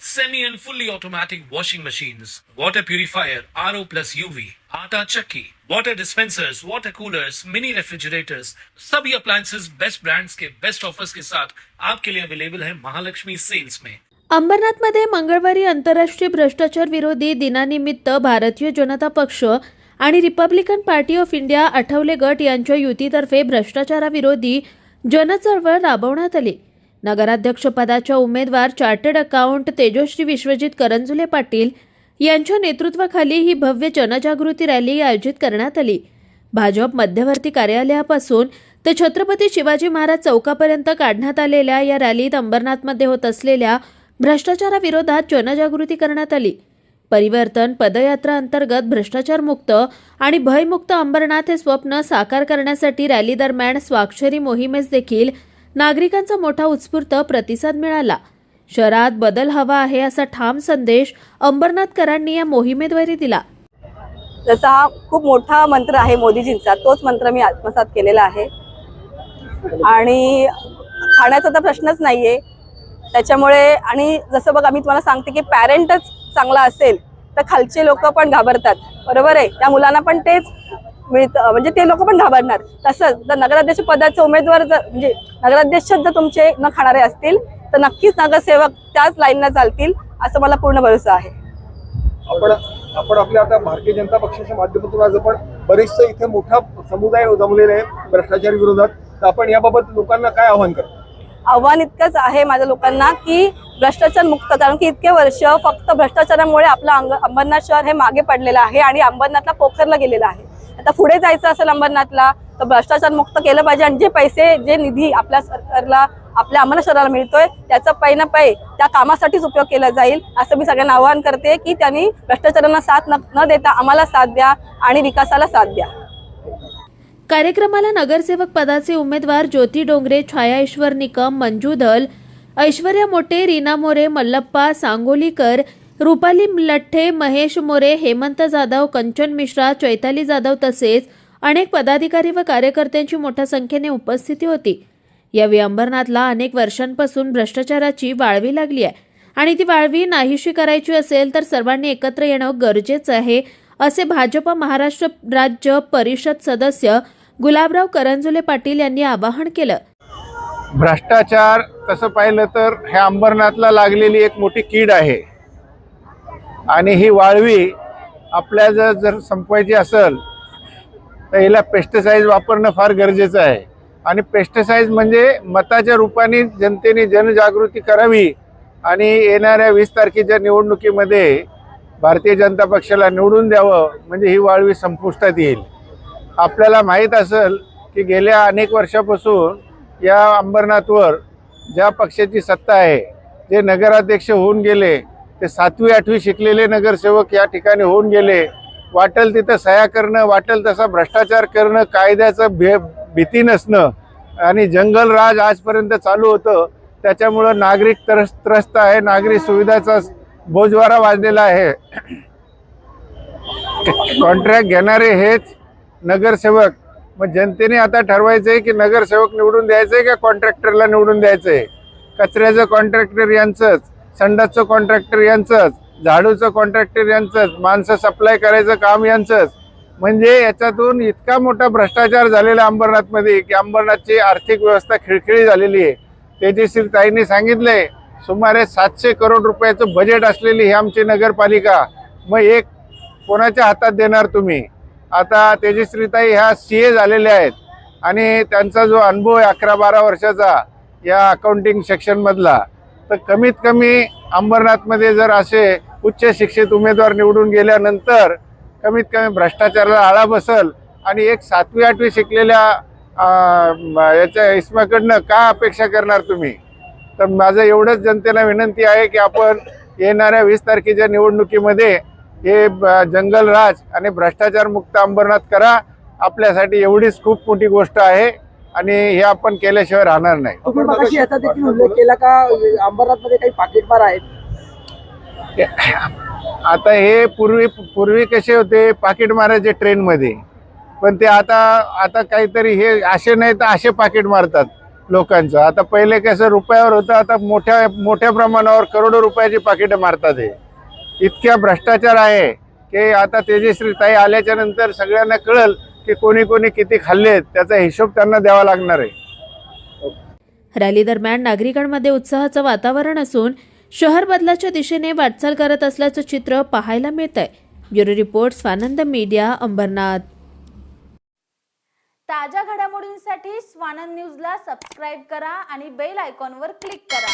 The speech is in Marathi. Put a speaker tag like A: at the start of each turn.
A: semi and fully automatic washing machines, water purifier, RO plus UV, आटा चक्की, water dispensers, water coolers, mini refrigerators, सभी appliances बेस्ट brands के बेस्ट ऑफर्स के साथ आपके लिए अवेलेबल है महालक्ष्मी सेल्स में
B: अंबरनाथमध्ये मंगळवारी आंतरराष्ट्रीय भ्रष्टाचार विरोधी दिनानिमित्त भारतीय जनता पक्ष आणि republican party of India Athavale गट यांच्या युतीतर्फे भ्रष्टाचाराविरोधी जनचळवळ राबवण्यात आली. नगराध्यक्षपदाच्या उमेदवार चार्टर्ड अकाउंट तेजश्री विश्वजित करंजुले पाटील यांच्या नेतृत्वाखाली ही भव्य जनजागृती रॅली आयोजित करण्यात आली. भाजप मध्यवर्ती कार्यालयापासून ते छत्रपती शिवाजी महाराज चौकापर्यंत काढण्यात आलेल्या या रॅलीत अंबरनाथमध्ये होत असलेल्या भ्रष्टाचाराविरोधात जनजागृती करण्यात आली. परिवर्तन पदयात्रा अंतर्गत भ्रष्टाचारमुक्त आणि भयमुक्त अंबरनाथ हे स्वप्न साकार करण्यासाठी रॅली दरम्यान स्वाक्षरी मोहिमेस देखील नागरिकांचा मोठा उत्स्फूर्त प्रतिसाद मिळाला. शहरात बदल हवा आहे असा ठाम संदेश अंबरनाथकरांनी या मोहिमेद्वारे दिला.
C: जसा हा खूप मोठा मंत्र आहे मोदीजींचा तोच मंत्र मी आत्मसात केलेला आहे. आणि खाण्याचा तर प्रश्नच नाहीये. त्याच्यामुळे आणि जसं बघा मी तुम्हाला सांगते की पॅरेंटच चांगला असेल तर खालचे लोक पण घाबरतात. बरोबर आहे? त्या मुलांना पण तेच मिळतं म्हणजे ते लोक पण घाबरणार. तसंच जर नगराध्यक्ष पदाचे उमेदवार जर म्हणजे नगराध्यक्ष जर तुमचे न खाणारे असतील तर नक्कीच नगरसेवक त्याच लाईनला चालतील असं मला पूर्ण भरोसा आहे.
D: आपण आपण आपल्या आता भारतीय जनता पक्षाच्या माध्यमातून आज आपण बरेचसे इथे मोठा समुदाय जमलेले आहे भ्रष्टाचार विरोधात. तर आपण याबाबत लोकांना काय आव्हान करतो?
C: आव्हान इतकंच आहे माझ्या लोकांना की भ्रष्टाचार मुक्त कारण की इतके वर्ष फक्त भ्रष्टाचारामुळे आपलं अंग अंबरनाथ शहर हे मागे पडलेलं आहे आणि अंबरनाथला पोखरला गेलेलं आहे. आता पुढे जायचं असेल अंबरनाथला तर भ्रष्टाचार मुक्त केलं पाहिजे आणि जे पैसे जे निधी आपल्या सरकारला आपल्या अंबरनाथ शहराला मिळतोय त्याचा पै ना पै त्या कामासाठीच उपयोग केला जाईल असं मी सगळ्यांना आवाहन करते की त्यांनी भ्रष्टाचारांना साथ न न देता आम्हाला साथ द्या आणि विकासाला साथ द्या.
B: कार्यक्रमाला नगरसेवक पदाचे उमेदवार ज्योती डोंगरे छाया ईश्वर निकम मंजू धल ऐश्वर्या मोटे रीना मोरे मल्लप्पा सांगोलीकर रुपाली लठ्ठे महेश मोरे हेमंत जाधव कंचन मिश्रा चैताली जाधव तसेच अनेक पदाधिकारी व कार्यकर्त्यांची मोठ्या संख्येने उपस्थिती होती. यावेळी अंबरनाथला अनेक वर्षांपासून भ्रष्टाचाराची वाळवी लागली आहे. आणि ती वाळवी नाहीशी करायची असेल तर सर्वांनी एकत्र येणं गरजेचं आहे असे भाजप महाराष्ट्र राज्य परिषद सदस्य गुलाबराव करंजुले पाटील यांनी आवाहन केलं.
E: भ्रष्टाचार तसं पाहिलं तर ह्या अंबरनाथला लागलेली एक मोठी कीड आहे. आणि ही वाळवी आपल्या जर जर संपवायची असेल तर हिला पेस्टिसाइड वापरणं फार गरजेचं आहे. आणि पेस्टिसाइड म्हणजे मताच्या रूपाने जनतेने जनजागृती करावी आणि येणाऱ्या वीस तारखेच्या निवडणुकीमध्ये भारतीय जनता पक्षाला निवडून द्यावं म्हणजे ही वाळवी संपुष्टात येईल. आपल्याला माहीत असेल की गेल्या अनेक वर्षापासून या अंबरनाथवर ज्या पक्षाची सत्ता आहे जे नगराध्यक्ष होऊन गेले ते सातवी आठवी शिकलेले नगरसेवक या ठिकाणी होऊन गेले. वाटेल तिथं सह्या करणं वाटेल तसा भ्रष्टाचार करणं कायद्याचं भे भीती नसणं आणि जंगलराज आजपर्यंत चालू होतं. त्याच्यामुळं नागरिक त्रस त्रस्त आहे. नागरिक सुविधाचा बोजवारा वाजलेला आहे. कॉन्ट्रॅक्ट घेणारे हेच नगरसेवक. मग जनतेने आता ठरवायचं आहे की नगरसेवक निवडून द्यायचं आहे का कॉन्ट्रॅक्टरला निवडून द्यायचं आहे कचऱ्याचं कॉन्ट्रॅक्टर यांचंच. संडासचं कॉन्ट्रॅक्टर यांचंच झाडूचं कॉन्ट्रॅक्टर यांचंच माणसं सप्लाय करायचं काम यांचंच. म्हणजे याच्यातून इतका मोठा भ्रष्टाचार झालेला अंबरनाथमध्ये की अंबरनाथची आर्थिक व्यवस्था खिळखिळी झालेली आहे. तेजस्वी ताईंनी सांगितलंय सुमारे सातशे करोड रुपयाचं बजेट असलेली ही आमची नगरपालिका. मग एक कोणाच्या हातात देणार तुम्ही? आता तेजश्रीताई ह्या सी ए झालेल्या आहेत. आणि त्यांचा जो अनुभव आहे अकरा बारा वर्षाचा या अकाउंटिंग सेक्शनमधला तर कमीत कमी अंबरनाथमध्ये जर असे उच्च शिक्षित उमेदवार निवडून गेल्यानंतर कमीत कमी भ्रष्टाचाराला आळा बसल आणि एक सातवी आठवी शिकलेल्या याच्या इस्माकडनं का अपेक्षा करणार तुम्ही? तर माझं एवढंच जनतेला विनंती आहे की आपण येणाऱ्या वीस तारखेच्या निवडणुकीमध्ये हे ब- जंगलराज आणि भ्रष्टाचारमुक्त अंबरनाथ करा. आपल्यासाठी एवढीच खूप मोठी गोष्ट आहे. आणि हे आपण केल्याशिवाय राहणार नाही.
F: तुम्ही मगाशी याचा देखील उल्लेख केला का अंबरनाथमध्ये काही पाकिटमार आहेत?
E: आता हे पूर्वी पूर्वी कसे होते पाकिट मारायचे ट्रेनमध्ये. पण ते आता आता काहीतरी हे असे नाही तर असे पाकिट मारतात लोकांचं. आता पहिले कसं रुपयावर होतं आता मोठ्या मोठ्या प्रमाणावर करोडो रुपयाची पाकिटं मारतात हे. इतक्या भ्रष्टाचार आहे की आता तेजश्री ताई आल्याच्यानंतर सगळ्यांना कळल की कोणी कोणी किती खाल्लेत त्याचा हिशोब त्यांना द्यावा लागणार आहे.
B: रॅली दरम्यान नागरिकांमध्ये उत्साहाचं वातावरण असून शहर बदलाच्या दिशेने वाटचाल करत असल्याचं चित्र पाहायला मिळत आहे bureau report Swanand media Ambernath.
G: ताज्या घडामोडींसाठी स्वानंद न्यूजला सबस्क्राईब करा आणि बेल आयकॉनवर क्लिक करा.